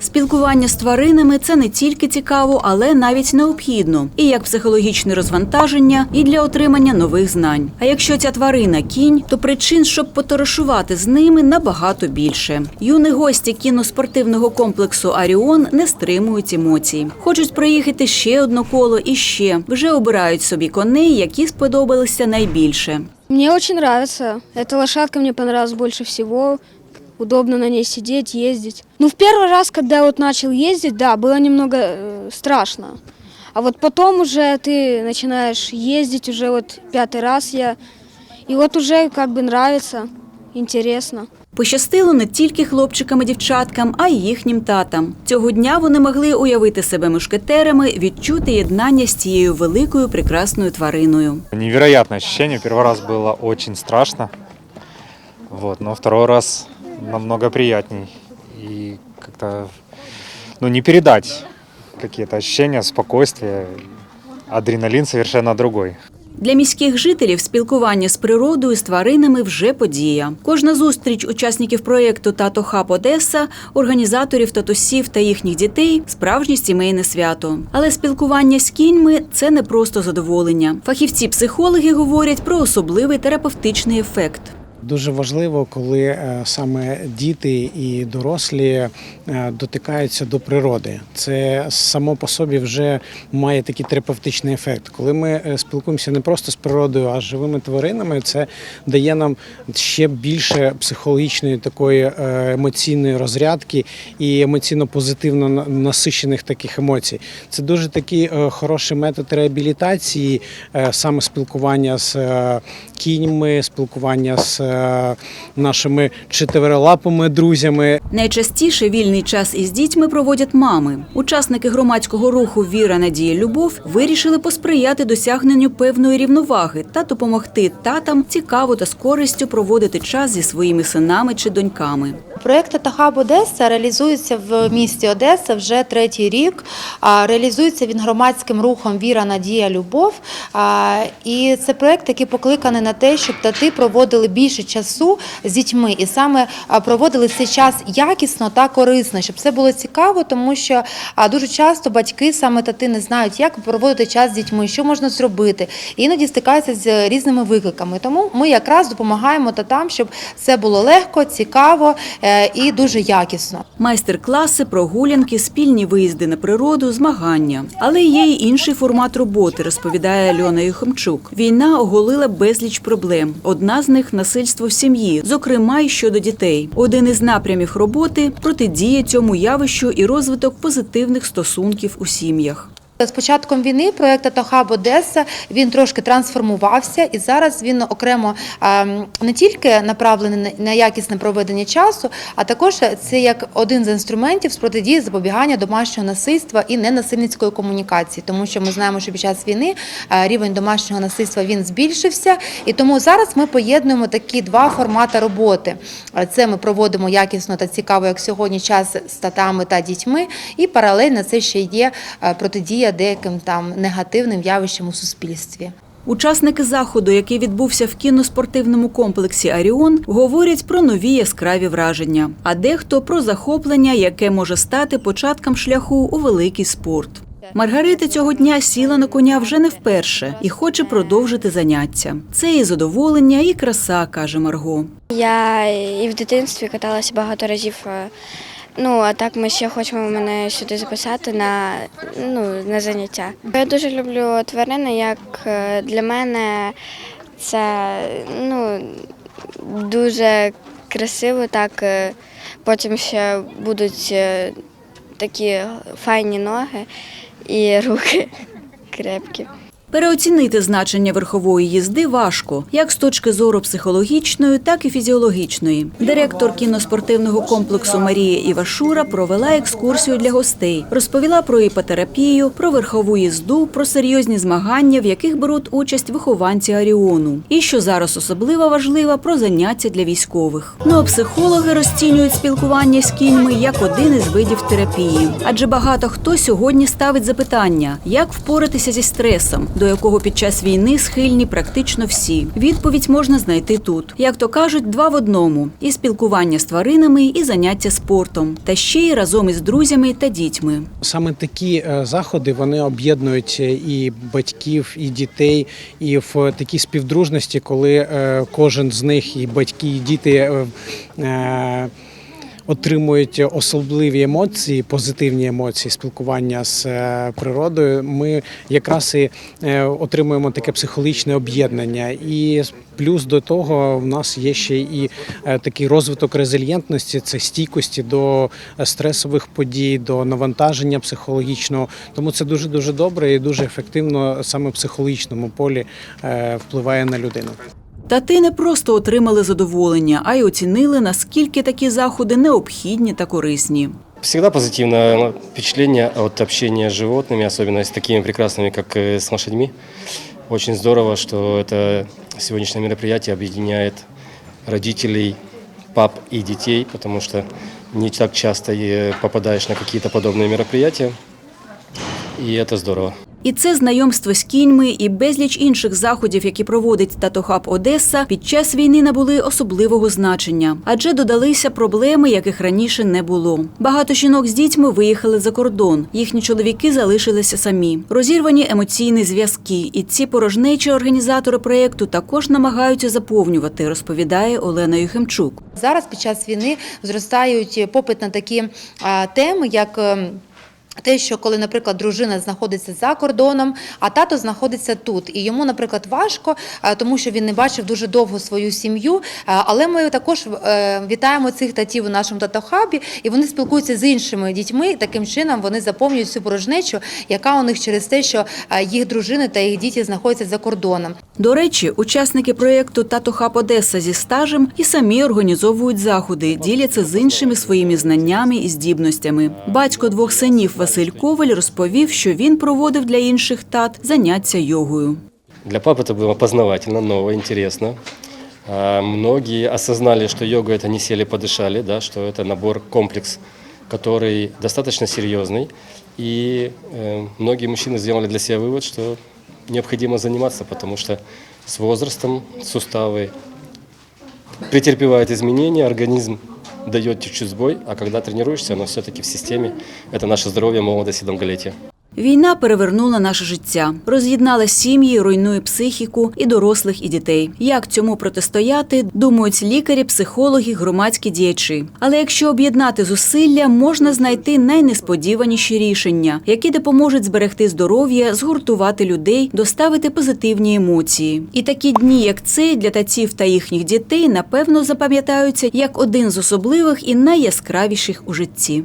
Спілкування з тваринами це не тільки цікаво, але навіть необхідно і як психологічне розвантаження, і для отримання нових знань. А якщо ця тварина кінь, то причин, щоб поторошувати з ними, набагато більше. Юні гості кіноспортивного комплексу Аріон не стримують емоцій. Хочуть проїхати ще одно коло і ще. Вже обирають собі коней, які сподобалися найбільше. Мне очень нравится. Эта лошадка мне понравилась больше всего Удобно на ней сидеть, ездить. Ну, в первый раз, когда вот начал ездить, да, было немного э, страшно. А вот потом уже ты начинаешь ездить, уже вот пятый раз я. И вот уже как бы нравится, интересно. Пощастило не тільки хлопчикам і дівчаткам, а й їхнім татам. Цього дня вони могли уявити себе мушкетерами, відчути єднання з цією великою прекрасною твариною. Невероятное ощущение. Первый раз было очень страшно. Вот, но второй раз намного приятней. И как-то, ну, не передать какие-то ощущения, спокойствие. Адреналин совершенно другой. Для міських жителів спілкування з природою з тваринами вже подія. Кожна зустріч учасників проєкту Тато Хаб Одеса, організаторів татусів та їхніх дітей справжнє сімейне свято. Але спілкування з кіньми це не просто задоволення. Фахівці-психологи говорять про особливий терапевтичний ефект. Дуже важливо, коли е, саме діти і дорослі е, дотикаються до природи. Це само по собі вже має такий терапевтичний ефект. Коли ми е, спілкуємося не просто з природою, а з живими тваринами, це дає нам ще більше психологічної такої емоційної розрядки і емоційно позитивно на- насичених таких емоцій. Це дуже такий хороший метод реабілітації, саме спілкування з кіньми, спілкування з нашими чотирилапими друзями. Найчастіше вільний час із дітьми проводять мами. Учасники громадського руху Віра, Надія, Любов вирішили посприяти досягненню певної рівноваги та допомогти татам цікаво та з користю проводити час зі своїми синами чи доньками. Проєкт «Татахаб Одеса реалізується в місті Одеса вже третій рік. А, Реалізується він громадським рухом Віра, Надія, Любов. І це проєкт, який покликаний на те, щоб тати проводили більше часу з дітьми і саме проводили цей час якісно та корисно, щоб це було цікаво, тому що дуже часто батьки, саме тати, не знають, як проводити час з дітьми, що можна зробити. І іноді стикаються з різними викликами. Тому ми якраз допомагаємо татам, щоб це було легко, цікаво е, і дуже якісно. Майстер-класи, прогулянки, спільні виїзди на природу, змагання. Але є й інший формат роботи, розповідає Альона Юхимчук. Війна оголила безліч проблем. Одна з них насильство в сім'ї, зокрема й щодо дітей. Один із напрямів роботи протидія цьому явищу і розвиток позитивних стосунків у сім'ях. З початком війни проєкт «Татохаб Одеса він трошки трансформувався, і зараз він окремо ем, не тільки направлений на- якісне проведення часу, а також це як один з інструментів з протидії запобігання домашнього насильства і ненасильницької комунікації, тому що ми знаємо, що під час війни е, рівень домашнього насильства він збільшився, і тому зараз ми поєднуємо такі два формати роботи. Е, Це ми проводимо якісно та цікаво, як сьогодні, час з татами та дітьми, і паралельно це ще є е, протидія деяким там негативним явищам у суспільстві. Учасники заходу, який відбувся в кіноспортивному комплексі Аріон, говорять про нові яскраві враження, а дехто про захоплення, яке може стати початком шляху у великий спорт. Маргарита цього дня сіла на коня вже не вперше і хоче продовжити заняття. Це і задоволення, і краса, каже Марго. Я і в дитинстві каталася багато разів. Ну, а так ми ще хочемо мене сюди записати на, ну, на заняття. Я дуже люблю тварини, як е, для мене це ну, дуже красиво, так е, потім ще будуть е, такі файні ноги і руки крепкі. Переоцінити значення верхової їзди важко, як з точки зору психологічної, так і фізіологічної. Директор кіноспортивного комплексу Марія Івашура провела екскурсію для гостей, розповіла про іпотерапію, про верхову їзду, про серйозні змагання, в яких беруть участь вихованці Аріону. І що зараз особливо важливо, про заняття для військових. Ну а психологи розцінюють спілкування з кіньми як один із видів терапії. Адже багато хто сьогодні ставить запитання, як впоратися зі стресом, до якого під час війни схильні практично всі. Відповідь можна знайти тут. Як то кажуть, два в одному: і спілкування з тваринами, і заняття спортом, та ще й разом із друзями та дітьми. Саме такі е, заходи вони об'єднують е, і батьків, і дітей, і в такій співдружності, коли е, кожен з них, і батьки, і діти. Отримують особливі емоції, позитивні емоції спілкування з е, природою. Ми якраз і е, отримуємо таке психологічне об'єднання. І плюс до того в нас є ще і е, такий розвиток резильєнтності, це стійкості до стресових подій, до навантаження психологічного. Тому це дуже дуже добре і дуже ефективно саме в психологічному полі впливає на людину. Тати не просто отримали задоволення, а й оцінили, наскільки такі заходи необхідні та корисні. Всегда позитивное впечатление от общения с животными, особенно с такими прекрасными, как э, с лошадьми. Очень здорово, что это сегодняшнее мероприятие объединяет родителей, пап и детей, потому что не так часто э, попадаешь на какие-то подобные мероприятия. И это здорово. І це знайомство з кіньми і безліч інших заходів, які проводить Татохаб Одеса, під час війни набули особливого значення, адже додалися проблеми, яких раніше не було. Багато жінок з дітьми виїхали за кордон. Їхні чоловіки залишилися самі. Розірвані емоційні зв'язки, і ці порожнечі організатори проєкту також намагаються заповнювати, розповідає Олена Юхимчук. Зараз під час війни зростають попит на такі теми, як. Те, що коли, наприклад, дружина знаходиться за кордоном, а тато знаходиться тут, і йому, наприклад, важко, е, тому що він не бачив дуже довго свою сім'ю. Е, Але ми також е, вітаємо цих татів у нашому татохабі, і вони спілкуються з іншими дітьми. Таким чином вони заповнюють цю порожнечу, яка у них через те, що їх дружини та їх діти знаходяться за кордоном. До речі, учасники проєкту Тато Хаб Одеса зі стажем і самі організовують заходи, діляться з іншими своїми знаннями і здібностями. Батько двох синів Василь Коваль розповів, що він проводив для інших тат заняття йогою. Для пап это было познавательно, ново, интересно. А, Многие осознали, что йога это не сели подышали, да, что это набор, комплекс, который достаточно серьезный. И э, многие мужчины сделали для себя вывод, что необходимо заниматься, потому что с возрастом суставы претерпевают изменения, организм дает чуть-чуть сбой, а когда тренируешься, оно все-таки в системе. Это наше здоровье, молодость и долголетие. Війна перевернула наше життя, роз'єднала сім'ї, руйнує психіку і дорослих, і дітей. Як цьому протистояти, думають лікарі, психологи, громадські діячі. Але якщо об'єднати зусилля, можна знайти найнесподіваніші рішення, які допоможуть зберегти здоров'я, згуртувати людей, доставити позитивні емоції. І такі дні, як цей, для татів та їхніх дітей, напевно, запам'ятаються як один з особливих і найяскравіших у житті.